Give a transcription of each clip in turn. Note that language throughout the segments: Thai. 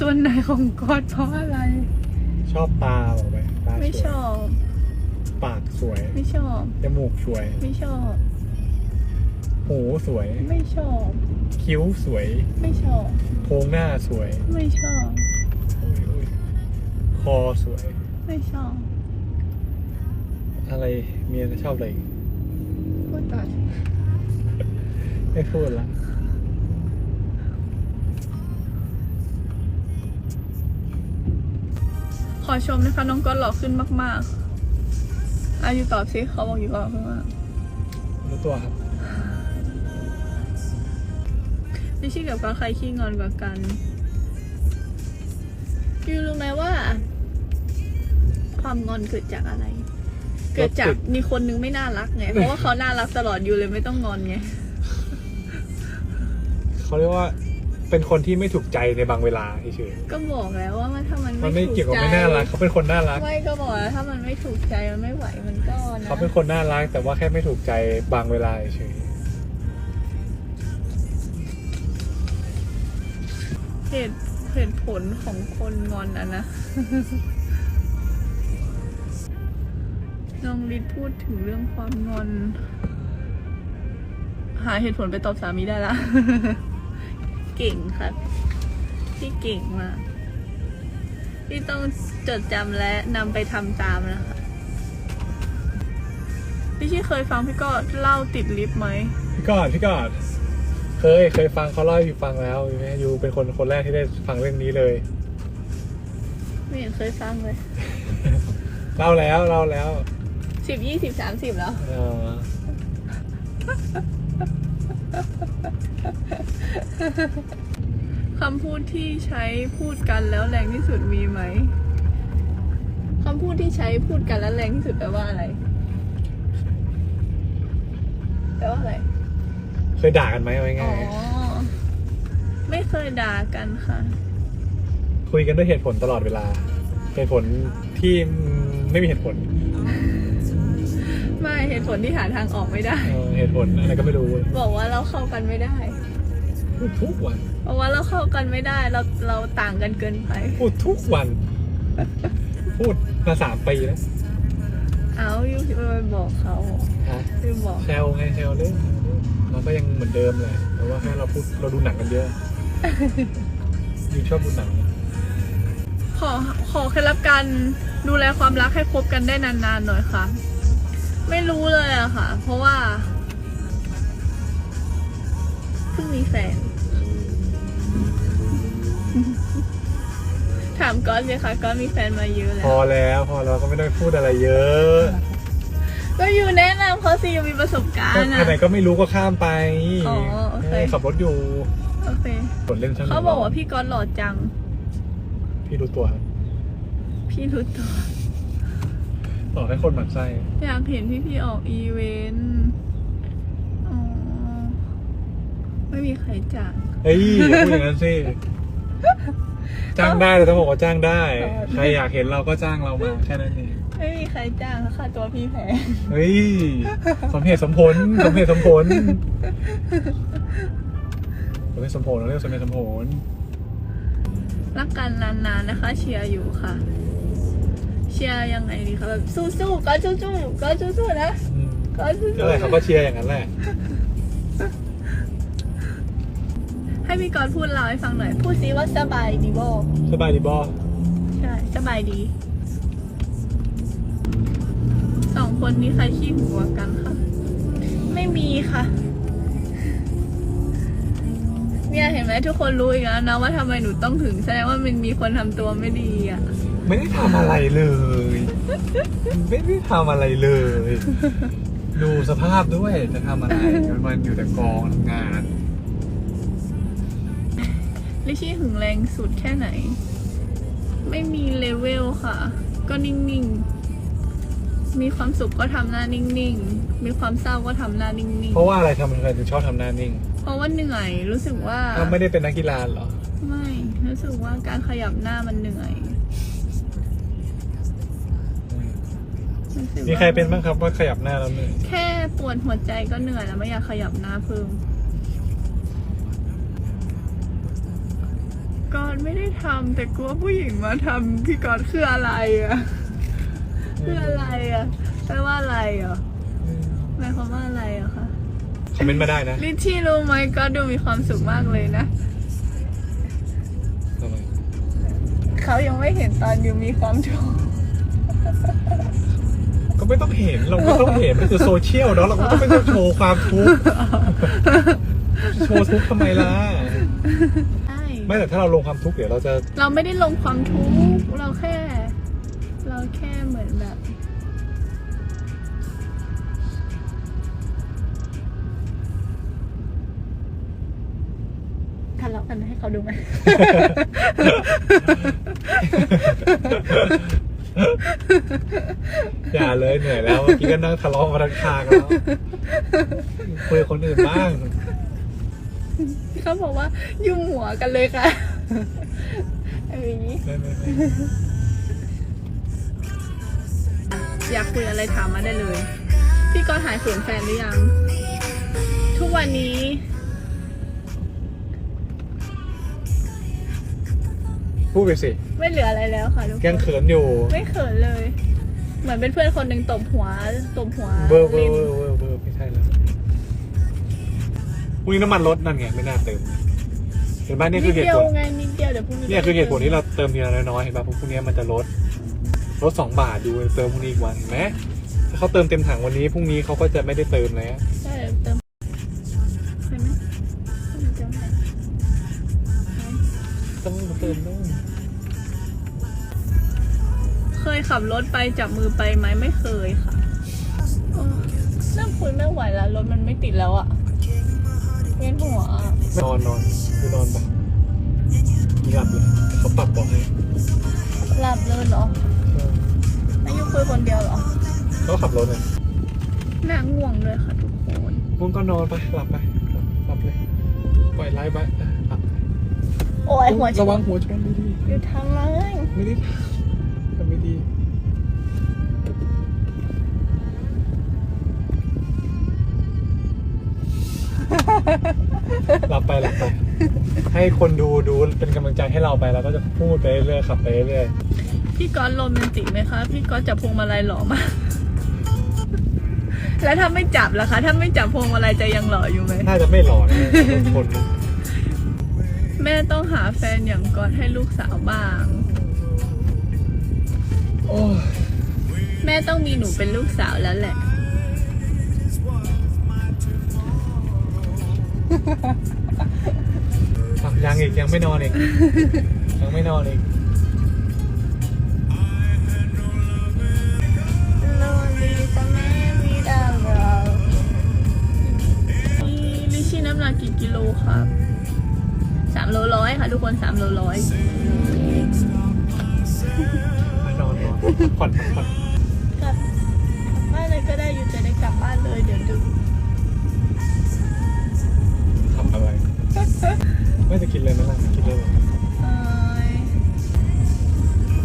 ส่วนไหนของก๊อตเพราะอะไร ชอบตาบอกไปตาไม่สชวยอบ ปากสวยไม่ชอบ จมูกสวย ไม่ชอบ หูสวย ไม่ชอบ คิ้วสวยไม่ชอบ โครงหน้าสวยไม่ชอบอุ๊ยอุ๊ยคอสวย ไม่ชอบอะไรเมียชอบอะไรอีกพูดต่อไม่พูดละ ขอชมนะคะน้องก๊อตหล่อขึ้นมากๆอายุตอบสิเขาบอกอยู่หล่อขึ้นมากรู้ตัวครับลิชชี่กับก๊อตใครขี้งอนกว่ากันยูรู้ไหมว่า ความงอนเกิดจากอะไร เกิดจากมีคนนึงไม่น่ารักไง เพราะว่าเขาน่ารักตลอดอยู่เลยไม่ต้องงอนไงเขาเรียกว่า เป็นคนที่ไม่ถูกใจในบางเวลาเฉยก็บอกแล้วว่ามันถ้ามันๆไม่มันไม่ถูกเกี่ยวกับใจไม่น่ารักเขาเป็นคนน่ารัก ไม่ก็บอกแล้วถ้ามันไม่ถูกใจมันไม่ไหวมันก็นะเขาเป็นคนน่ารักแต่ว่าแค่ไม่ถูกใจบางเวลาเฉยเหตุเหตุผลของคนงอนอะนะ น้องลิศพูดถึงเรื่องความงอน หาเหตุผลไปตอบสามีได้ละ เก่งครับ พี่เก่งมากพี่ต้องจดจำและนำไปทำตามนะคะพี่ชี่เคยฟังพี่ก็เล่าติดลิฟต์ไหมๆพี่กอดพี่กอดเคยเคยฟังเขาเล่าให้อยู่ฟังแล้วอยู่ไหมอยู่เป็นคนคนแรกที่ได้ฟังเรื่องนี้เลย ไม่เห็นเคยฟังเลย เล่าแล้วเล่าแล้วสิบยี่สิบสามสิบแล้ว เออ คำพูดที่ใช้พูดกันแล้วแรงที่สุดมีไหมคำพูดที่ใช้พูดกันแล้วแรงที่สุดแปลว่าอะไรแปลว่าอะไร เคยด่ากันไหมเอาอ๋ง่าอยไม่เคยด่ากันค่ะ ๆคุยกันด้วยเหตุผลตลอดเวลา เหตุผลที่ไม่มีเหตุผลไม่เหตุผลที่หาทางออกไม่ได้ เออเหตุผลอะไรก็ไม่รู้ บอกว่าเราเข้ากันไม่ได้ พูดทุกวันบอกว่าเราเข้ากันไม่ได้เราเราต่างกันเกินไป พูดทุกวัน พูดมาสามปีแล้วเอาอยู่ไปบอกเขาฮะไปบอกแซวไงแซวเล่นเราก็ยังเหมือนเดิมเลยแต่ว่าแค่เราพูดเราดูหนังกันเยอะยูชอบดูหนังขอขอเคล็ดลับการดูแลความรักให้คบกันได้นานๆหน่อยค่ะ ไม่รู้เลยอะค่ะ เพราะว่าเพิ่งมีแฟน ถามก้อนเลยค่ะก้อนมีแฟนมาเยอะแล้พอวแล้วพอเราก็ไม่ต้องพูดอะไรเยอะก็อยู่แนะนำเขาสิยังมีประสบการก็ณ์อันไหนอะก็ไม่รู้ก็ข้ามไปอ๋อโอเคเขับรถอยู่โอเคกดเล่นช่างเขาบอกว่าพี่ก้อนหล่อจัง พี่รู้ตัวครับพี่รู้ตัวต่อให้คนหมั่นไส้อยากเห็นพี่พี่ๆออกอีเวนต์อ๋อ ไม่มีใครจ้างเฮ้ยอย่าพูดอย่างนั้นสิ จ้างได้แต่ต้องบอกว่าจ้างได้อ๋อใครอยากเห็นเราก็จ้างเรามาแค่นั้นเอง ไม่มีใครจ้างค่ะค่าตัวพี่แพงเฮ้ย สมเหตุสมผล สมเหตุสมผล สมเหตุสมผลเราเรียกสมเหตุสมผล รักกันนานๆนะคะ เชียร์อยู่ค่ะ เชียร์ยังไงดีคะแบบสู้ๆก็สู้ๆก็สู้ๆนะอืมก็สู้นั่นแหละเขาก็เชียร์อย่างนั้นแหละ ให้พี่กรณ์พูดเล่าให้ฟังหน่อย พูดซิว่าสบายดีบ่สบายดีบอใช่ สบายดี สองคนนี้ใครขี้หัวกันคะ ไม่มีค่ะ เนี่ยเห็นไหมทุกคนรู้อีกแล้วนะว่าทำไมหนูต้องถึง แสดงว่ามันมีคนทำตัวไม่ดีอะ ไม่ได้ทำอะไรเลย ไม่ได้ทำอะไรเลย ดูสภาพด้วยจะทำอะไรมันมันอยู่แต่กองทำงาน ลิชชี่หึงแรงสุดแค่ไหน ไม่มีเลเวลค่ะ ก็นิ่งๆ มีความสุขก็ทำหน้านิ่งๆ มีความเศร้าก็ทำหน้านิ่งเพราะว่าอะไรทำไมถึงชอบทำหน้านิ่งๆ เพราะว่าเหนื่อยรู้สึกว่าถ้าไม่ได้เป็นนักกีฬาเหรอ ไม่รู้สึกว่าการขยับหน้ามันเหนื่อยรู้สึกว่ามีใครเป็นบ้างครับว่าขยับหน้าแล้วเหนื่อยแค่ปวดหัวใจก็เหนื่อยแล้วไม่อยากขยับหน้าเพิ่ม อนไม่ได้ทำแต่กลัวผู้หญิงมาทำพี่กอนคืออะไรอะคืออะไรอะแปลว่าอะไรอะหมายความว่าอะไรอะคะคอมเมนต์มาได้นะลิชชี่รู้ไหมก็ดูมีความสุขมากเลยนะทำไมเขายังไม่เห็นตอนอยู่มีความทุกข์ก็ไม่ต้องเห็นเราก็ต้องเห็นมันคือโซเชียลเนาะเราก็ต้องไม่ต้องโชว์ความทุกข์โชว์ทุกข์ทำไมล่ะใช่ ไม่แต่ถ้าเราลงความทุกข์เดี๋ยวเราจะเราไม่ได้ลงความทุกข์เราแค่ เราแค่เหมือนแบบ ทะเลาะกันให้เขาดูไหม อย่าเลยเหนื่อยแล้วเมื่อกี้ก็นั่งทะเลาะมาทั้งทางแล้วคุยกับคนอื่นบ้าง เขาบอกว่ายุ่งหัวกันเลยค่ะไอ้นี้ ไม่ไม่ไม่อยากคุยอะไรถามมาได้เลย พี่ก็หายเขินแฟนหรือยัง ทุกวันนี้ พูดไปสิไม่เหลืออะไรแล้วค่ะทุกคยังนเขินอยู่ ไม่เขินเลย เหมือนเป็นเพื่อนคนหนึ่งตบหัวตบหัวเบอร์เบอลิร์นเบอร์เบอร์เบอร์ไม่ใช่แล้วพ รุ่งนี้น้ำมันลดนั่นไงไม่น่าเติมเห็นไหมนี่นิคืดอเหตุเดียวผลไงนิดเดียวเดี๋ยวพรุ่งนี้เนี่ยคือเหตุผลที่เราเติมทีละน้อยๆเห็นป่ะเพราะพรุ่งนี้มันจะลดลดสองบาทดูเติมพรุ่งนี้อีกวันเห็นไหมถ้าเขาเติมเต็มถังวันนี้พรุ่งนี้เขาก็จะไม่ได้เติมแล้วใช่เติมใช่ไหมเติมไหนต้องเติมนู่นเคยขับรถไปจับมือไปไหมไม่เคยค่ะเออเริ่มคุยไม่ไหวแล้วรถมันไม่ติดแล้วอะ เวียนหัวอะนอนนอนคือนอนไปหลับเลยเขาปรับบอกให้หลับเลยเหรออายุคุยคนเดียวเหรอเขาขับรถเลยน่าง่วงเลยค่ะทุกคนมึงก็นอนไปหลับไปหลับเลยปล่อยไลฟ์ไปอะหลับโอ้ยหัวชระนวังหัวชนดีอยู่ทำไมๆไม่ได้ทำไม่ดี หลับไปหลับไป ให้คนดูดูเป็นกำลังใจให้เราไปแล้วก็จะพูดไปเรื่อยๆขับไปเรื่อยพี่ก๊อตโรแมนติกไหมคะ พี่ก๊อตจับพวงมาลัยหล่อมาก แล้วถ้าไม่จับล่ะคะ ถ้าไม่จับพวงมาลัยจะยังหล่ออยู่ไหม น่าจะไม่หล่อนะคนแม่ต้องหาแฟนอย่างก๊อตให้ลูกสาวบ้าง โอ้ยแม่ต้องมีหนูเป็นลูกสาวแล้วแหละ อะยังอีกยังไม่นอนอีก ยังไม่นอนอีกลิชี่น้ำหนักกี่กิโลครับสามโลร้อยค่ะทุกคนสามโลร้อยมานอนนอนพักผ่อนพักผ่อน กินเลยไหมล่ะกินเลยเหรอเอ้ย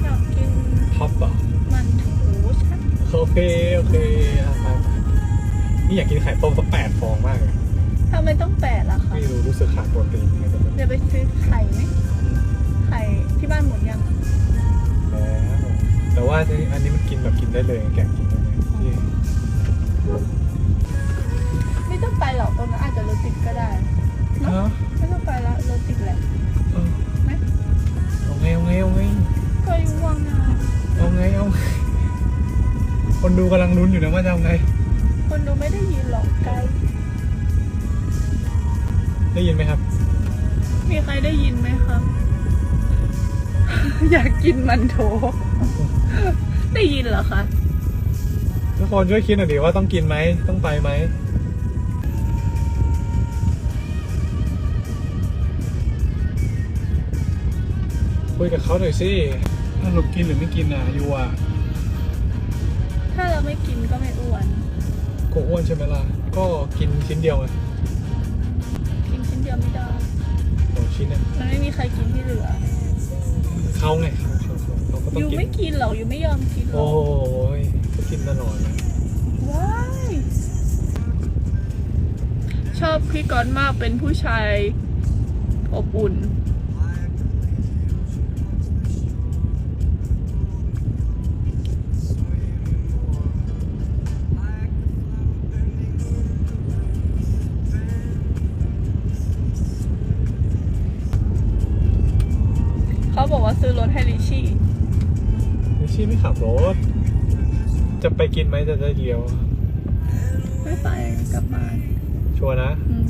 อยากกินท็อปเหรอมันถูชัดโอเคโอเคอะไปไปนี่อยากกินไข่ต้มสักแปดฟองมากเลยทำไมต้องแปดล่ะคะ ไม่รู้รู้สึกขาดโปรตีนไงก็ไม่รู้เดี๋ยวไปซื้อไข่ไหมไข่ที่บ้านหมดยัง แล้วแต่ว่าอันนี้มันกินแบบกินได้เลยแกะกิ คนดูกำลังลุ้นอยู่นะว่าจะเอาไง คนดูไม่ได้ยินหรอกไกล ได้ยินไหมครับ มีใครได้ยินไหมครับอยากกินมันโถ ได้ยินเหรอคะ ทุกคนช่วยคิดหน่อยดิว่าต้องกินไหม ต้องไปไหม คุยกับเขาหน่อยสิถ้าหลุกกินหรือไม่กินอะยูอะถ้าเรา ไม่กินก็ไม่อ้วนโกอ้วนใช่ไหมล่ะ ก็กินชิ้นเดียวไงกินชิ้นเดียวไม่ได้สองชิ้นอะมันไม่มีใครกินที่เหลือเขาไงเขาเขาเขาเขาก็ต้อองยู่กินไม่กินหรอกอยู่ไม่ยอมกินหรโอ้อกยก็กินตลอดเลยว้ายชอบพี่กอนมากเป็นผู้ชายอบอุ่น ชี่ไม่ขับรถ จะไปกินไหมจะได้เลี้ยว ไม่ไปกลับบ้านชัวร์นะ อืม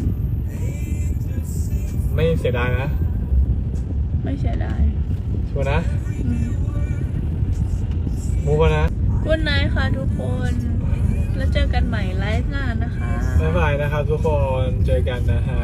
ไม่เสียดายนะ ไม่เสียดายชัวร์นะอืมมูฟนะกุนไนค่ะทุกคน แล้วเจอกันใหม่ไลฟ์หน้านะคะ บ๊ายบายนะครับทุกคน เจอกันนะฮะ